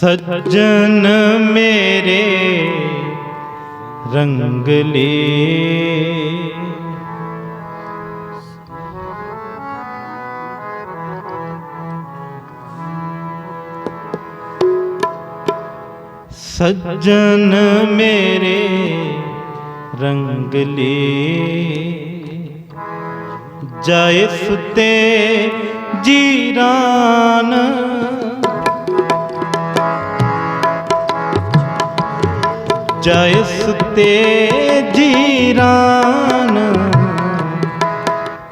ਸੱਜਣ ਮੇਰੇ ਰੰਗਲੇ ਸੱਜਣ ਮੇਰੇ ਰੰਗਲੇ ਜਾਏ ਸੁਤੇ ਜੀਰਾਨ ਜਾਏ ਸੁਤੇ ਜੀਰਾਨ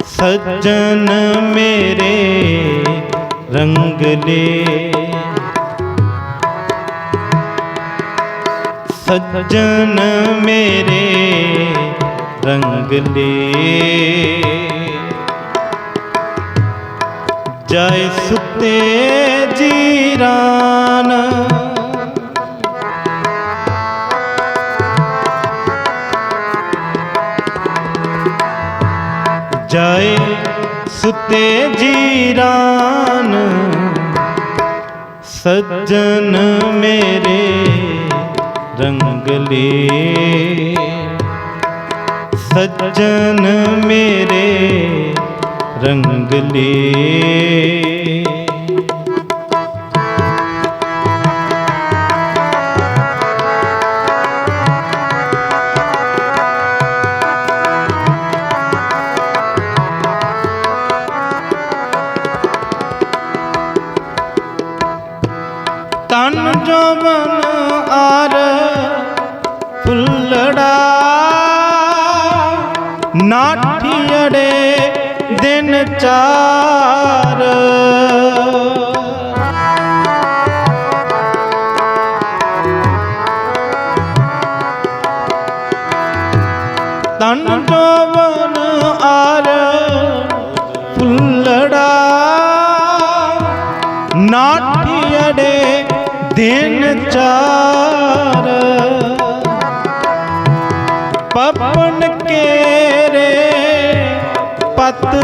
ਸੱਜਣ ਮੇਰੇ ਰੰਗਲੇ ਸੱਜਣ ਮੇਰੇ ਰੰਗਲੇ ਜੈ ਸੁਤੇ ਜੀਰਾਨ ਜਾਏ ਸੁਤੇ ਜੀਰਾਨ। ਸੱਜਣ ਮੇਰੇ ਰੰਗਲੇ ਸੱਜਣ ਮੇਰੇ ਰੰਗਲੇ ਤਨ ਜੋਬਨ ਆਰ ਫੁੱਲੜਾ। ਨਾਠੀੜੇ ਦਿਨ ਚਾਰ। ਤਨ ਜੋਬਨ ਦਿਨ ਚਾਰ। ਪਪਨ ਕੇਰੇ ਪਤ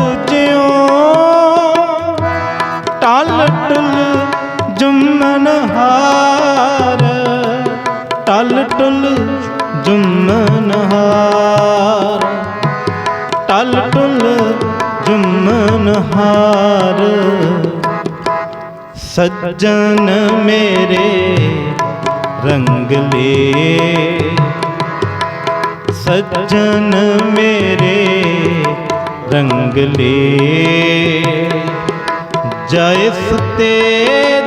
ਸੱਜਣ ਮੇਰੇ ਰੰਗਲੇ ਸੱਜਣ ਮੇਰੇ ਰੰਗਲੇ ਜਾਏ ਸੁਤੇ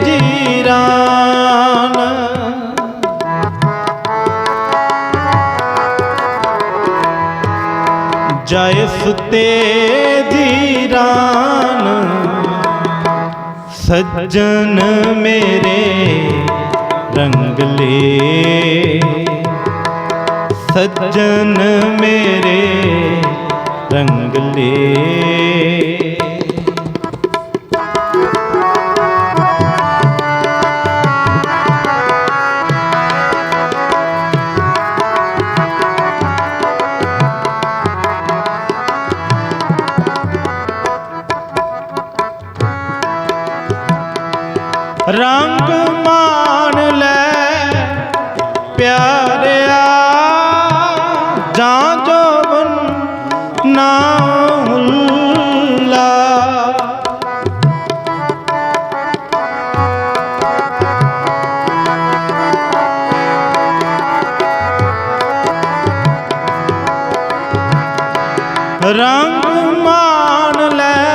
ਜੀਰਾਨ। ਜਾਏ ਸੁਤੇ ਜੀਰਾਨ। ਸੱਜਣ ਮੇਰੇ ਰੰਗਲੇ ਸੱਜਣ ਮੇਰੇ ਰੰਗਲੇ ਰੰਗ ਰੰਗ ਮਾਣ ਲੈ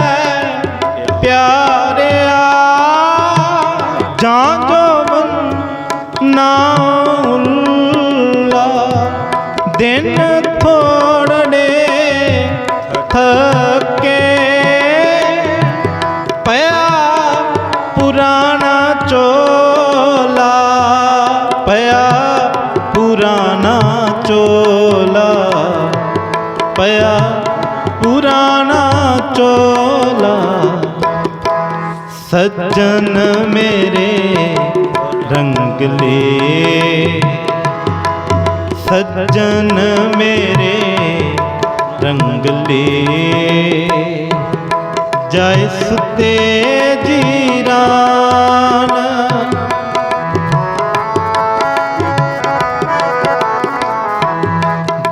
ਪਿਆਰਿਆ। ਜਾਂ ਜੋਬਨ ਨਾ ਹੁੱਲਾ ਦਿਨ ਥੋੜੜੇ ਥਕੇ। ਪਿਆ ਪੁਰਾਣਾ ਚੋਲਾ ਸੱਜਣ ਮੇਰੇ ਰੰਗ ਲੇ। ਸੱਜਣ ਮੇਰੇ ਰੰਗ ਲੇ। ਜੈ ਸੁਤੇ ਜੀਰਾਨ।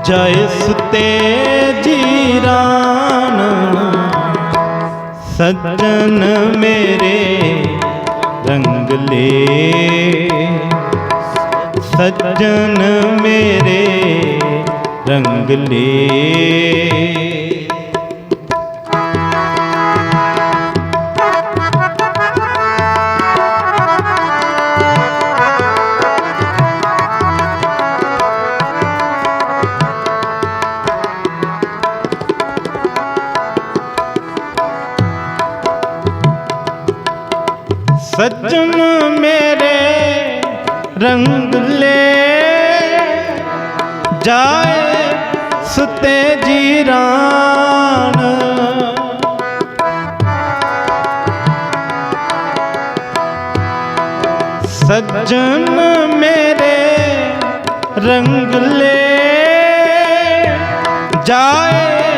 ਜੈ ਸੁਤੇ ਜੀਰਾਨ। ਸੱਜਣ ਮੇਰੇ ਰੰਗ ਲੈ। ਸੱਜਣ ਮੇਰੇ ਰੰਗ ਲੈ। ਜਾਏ ਸੁਤੇ ਜੀਰਾਨ। ਸੱਜਣ ਮੇਰੇ ਰੰਗ ਲੈ। ਜਾਏ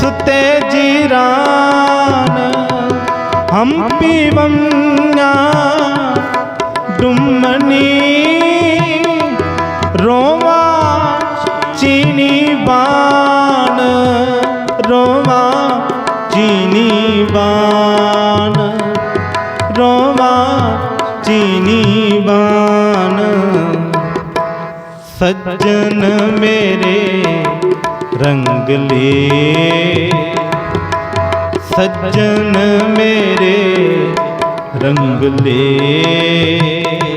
ਸੁਤੇ ਜੀਰਾਨ। ਹੰਪੀ ਹਮ ਡੁੰਮਣੀ ਰੋਵਾ ਚੀਨੀ ਬਾਣ ਰੋਵਾ ਚੀਨੀ ਬਾਣ ਸੱਜਣ ਮੇਰੇ ਰੰਗ ਲੇ ਸੱਜਣ ਮੇਰੇ ਰੰਗ ਲੈ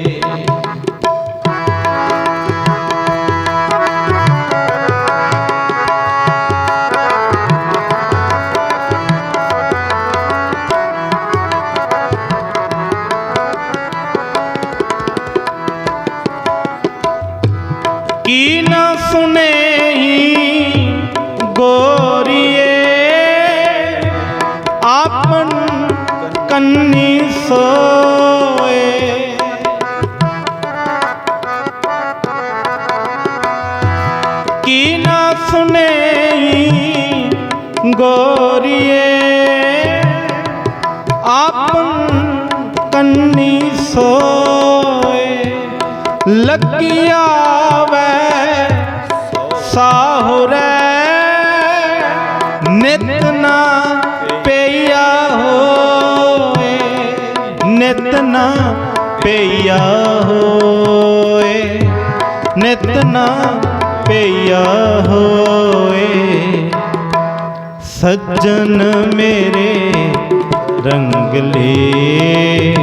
ਲੱਗਿਆ ਵੈ ਸਾਹੁਰੇ ਨਿਤ ਨਾ ਪਈਆ ਹੋਏ ਨਿਤ ਨਾ ਪਈਆ ਹੋਏ ਨਿਤ ਨਾ ਪਈਆ ਹੋਏ ਸੱਜਣ ਮੇਰੇ ਰੰਗ ਲੈ।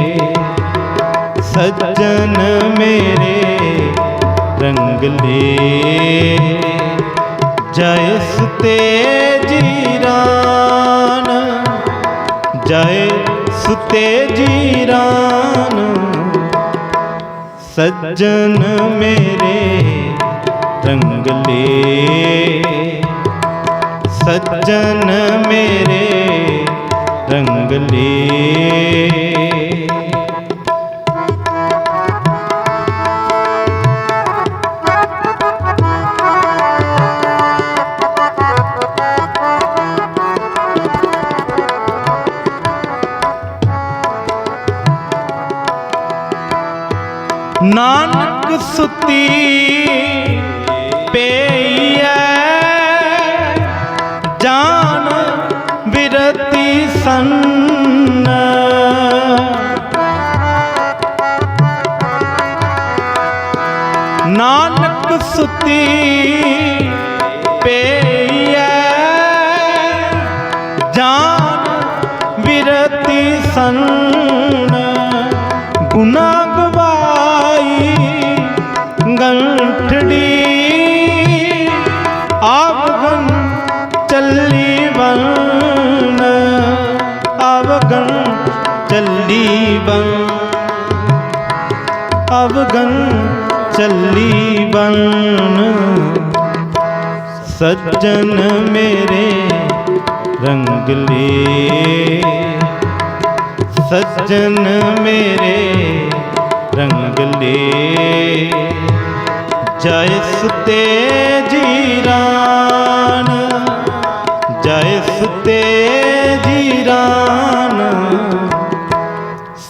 ਸੱਜਣ ਮੇਰੇ ਰੰਗ ਲੈ। ਜੈਸ ਤੇ ਜੀਰਾਨ ਜੈ ਸੁਤੇ ਜੀਰਾਨ ਸੱਜਣ ਮੇਰੇ ਰੰਗ ਲੈ। ਸੱਜਣ ਮੇਰੇ ਰੰਗ ਲੈ। ਨਾਨਕ ਸੁਤੀ ਪਈਐ ਜਾਨ ਵਿਰਤੀ ਸੰਨ। ਨਾਨਕ ਸੁਤੀ ਪਈਐ ਜਾਨ ਵਿਰਤੀ ਸੰਨ। ਅਵਗਨ ਚੱਲੀ ਬਨ। ਸੱਜਣ ਮੇਰੇ ਰੰਗਲੀ ਸੱਜਣ ਮੇਰੇ ਰੰਗ ਲੈ ਜੈਸ ਤੇ ਜੀਰਾਨ, ਜੈਸ ਤੇ ਜੀਰਾਨ।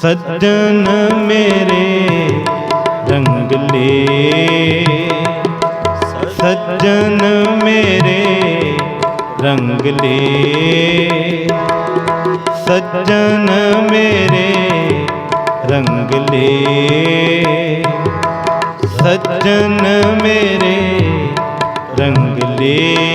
ਸੱਜਣ ਮੇਰੇ ਰੰਗ ਸੱਜਣ ਮੇਰੇ ਰੰਗਲੇ ਸੱਜਣ ਮੇਰੇ ਰੰਗਲੇ ਸੱਜਣ ਮੇਰੇ ਰੰਗਲੇ